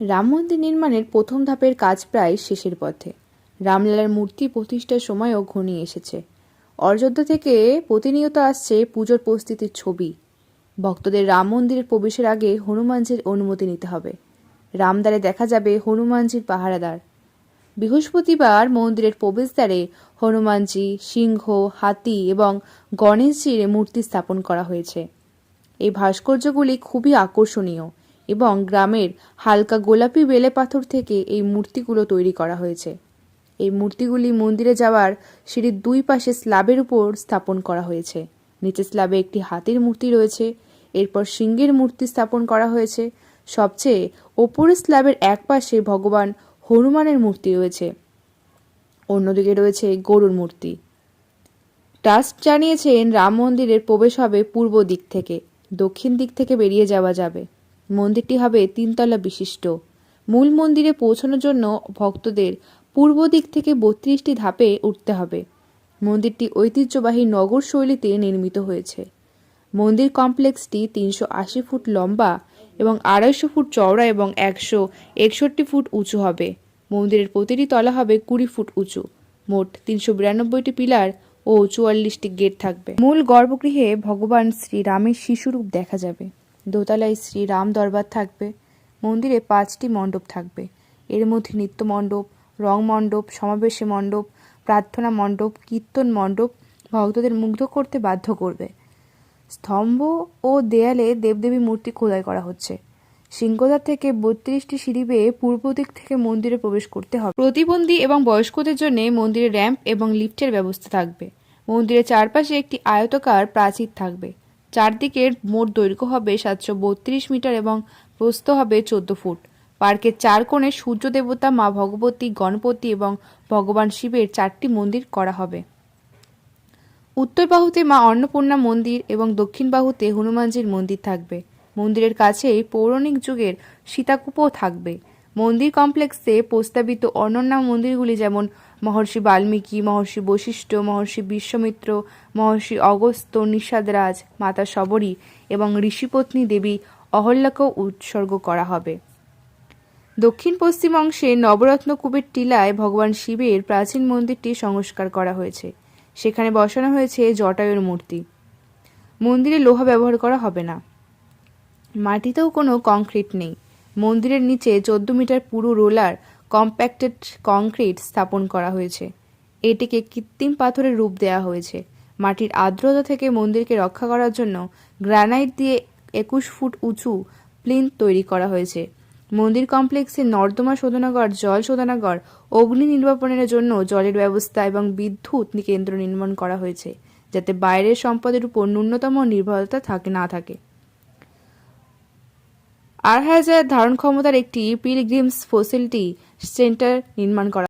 রাম মন্দির নির্মাণের প্রথম ধাপের কাজ প্রায় শেষের পথে। রামলালার মূর্তি প্রতিষ্ঠার সময়ও ঘনিয়ে এসেছে। অযোধ্যা থেকে প্রতিনিয়ত আসছে পুজোর প্রস্তুতির ছবি। ভক্তদের রাম মন্দিরের প্রবেশের আগে হনুমানজির অনুমতি নিতে হবে। রামদ্বারে দেখা যাবে হনুমানজির পাহারাদার। বৃহস্পতিবার মন্দিরের প্রবেশদ্বারে হনুমানজি, সিংহ, হাতি এবং গণেশজির মূর্তি স্থাপন করা হয়েছে। এই ভাস্কর্যগুলি খুবই আকর্ষণীয়। এবং গ্রামের হালকা গোলাপি বেলে পাথর থেকে এই মূর্তিগুলো তৈরি করা হয়েছে। এই মূর্তিগুলি মন্দিরে যাওয়ার সিঁড়ির দুই পাশে স্ল্যাবের উপর স্থাপন করা হয়েছে। নিচে স্ল্যাবে একটি হাতির মূর্তি রয়েছে, এরপর সিংহের মূর্তি স্থাপন করা হয়েছে। সবচেয়ে ওপরের স্ল্যাবের এক পাশে ভগবান হনুমানের মূর্তি রয়েছে। অন্যদিকে রয়েছে গরুর মূর্তি। ট্রাস্ট জানিয়েছেন রাম মন্দিরের প্রবেশ হবে পূর্ব দিক থেকে, দক্ষিণ দিক থেকে বেরিয়ে যাওয়া যাবে। মন্দিরটি হবে তিনতলা বিশিষ্ট। মূল মন্দিরে পৌঁছানোর জন্য ভক্তদের পূর্ব দিক থেকে বত্রিশটি ধাপে উঠতে হবে। মন্দিরটি ঐতিহ্যবাহী নগর শৈলীতে নির্মিত হয়েছে। মন্দির কমপ্লেক্সটি তিনশো আশি ফুট লম্বা এবং আড়াইশো ফুট চওড়া এবং একশো একষট্টি ফুট উঁচু হবে। মন্দিরের প্রতিটি তলা হবে কুড়ি ফুট উঁচু। মোট তিনশো বিরানব্বইটি পিলার ও চুয়াল্লিশটি গেট থাকবে। মূল গর্ভগৃহে ভগবান শ্রীরামের শিশুরূপ দেখা যাবে। দোতলায় শ্রীরাম দরবার থাকবে, মন্দিরে পাঁচটি মণ্ডপ থাকবে। এর মধ্যে নিত্য মণ্ডপ, রং মণ্ডপ, সমাবেশে মণ্ডপ, প্রার্থনা মণ্ডপ, কীর্তন মণ্ডপ ভক্তদের মুগ্ধ করতে বাধ্য করবে। স্তম্ভ ও দেয়ালে দেবদেবী মূর্তি খোদাই করা হচ্ছে। সিংহদ্বার থেকে বত্রিশটি সিঁড়ি বেয়ে পূর্ব দিক থেকে মন্দিরে প্রবেশ করতে হবে। প্রতিবন্ধী এবং বয়স্কদের জন্য মন্দিরে র্যাম্প এবং লিফটের ব্যবস্থা থাকবে। মন্দিরের চারপাশে একটি আয়তকার প্রাচীর থাকবে। চারদিকের মোট দৈর্ঘ্য হবে সাতশো বত্রিশ মিটার এবং প্রস্থ হবে চোদ্দ ফুট। পার্কের চার কোণে সূর্য দেবতা, মা ভগবতী, গণপতি এবং ভগবান শিবের চারটি মন্দির করা হবে। উত্তর বাহুতে মা অন্নপূর্ণা মন্দির এবং দক্ষিণ বাহুতে হনুমানজির মন্দির থাকবে। মন্দিরের কাছেই পৌরাণিক যুগের সীতাকূপও থাকবে। মন্দির কমপ্লেক্সে প্রস্তাবিত অনন্য মন্দিরগুলি যেমন মহর্ষি বাল্মীকি, মহর্ষি বশিষ্ঠ, মহর্ষি বিশ্বমিত্র, মহর্ষি অগস্ত্য, নিষাদরাজ, মাতা শবরী এবং ঋষিপত্নী দেবী অহল্যাকেও উৎসর্গ করা হবে। দক্ষিণ পশ্চিম অংশে নবরত্ন কুবের টিলায় ভগবান শিবের প্রাচীন মন্দিরটি সংস্কার করা হয়েছে। সেখানে বসানো হয়েছে জটায়ুর মূর্তি। মন্দিরে লোহা ব্যবহার করা হবে না। মাটিতেও কোনো কংক্রিট নেই। মন্দিরের নিচে চোদ্দ মিটার পুরো রোলার কম্প্যাক্টেড কংক্রিট স্থাপন করা হয়েছে। এটিকে কৃত্রিম পাথরের রূপ দেওয়া হয়েছে। মাটির আর্দ্রতা থেকে মন্দিরকে রক্ষা করার জন্য গ্রানাইট দিয়ে একুশ ফুট উঁচু প্লিন্থ তৈরি করা হয়েছে। মন্দির কমপ্লেক্সে নর্দমা শোধনাগার, জল শোধনাগার, অগ্নি নির্বাপনের জন্য জলের ব্যবস্থা এবং বিদ্যুৎ কেন্দ্র নির্মাণ করা হয়েছে, যাতে বাইরের সম্পদের উপর ন্যূনতম নির্ভরতা থাকে, না থাকে। আড়াই হাজার ধারণ ক্ষমতার একটি পিলগ্রিমস ফেসিলিটি সেন্টার নির্মাণ করা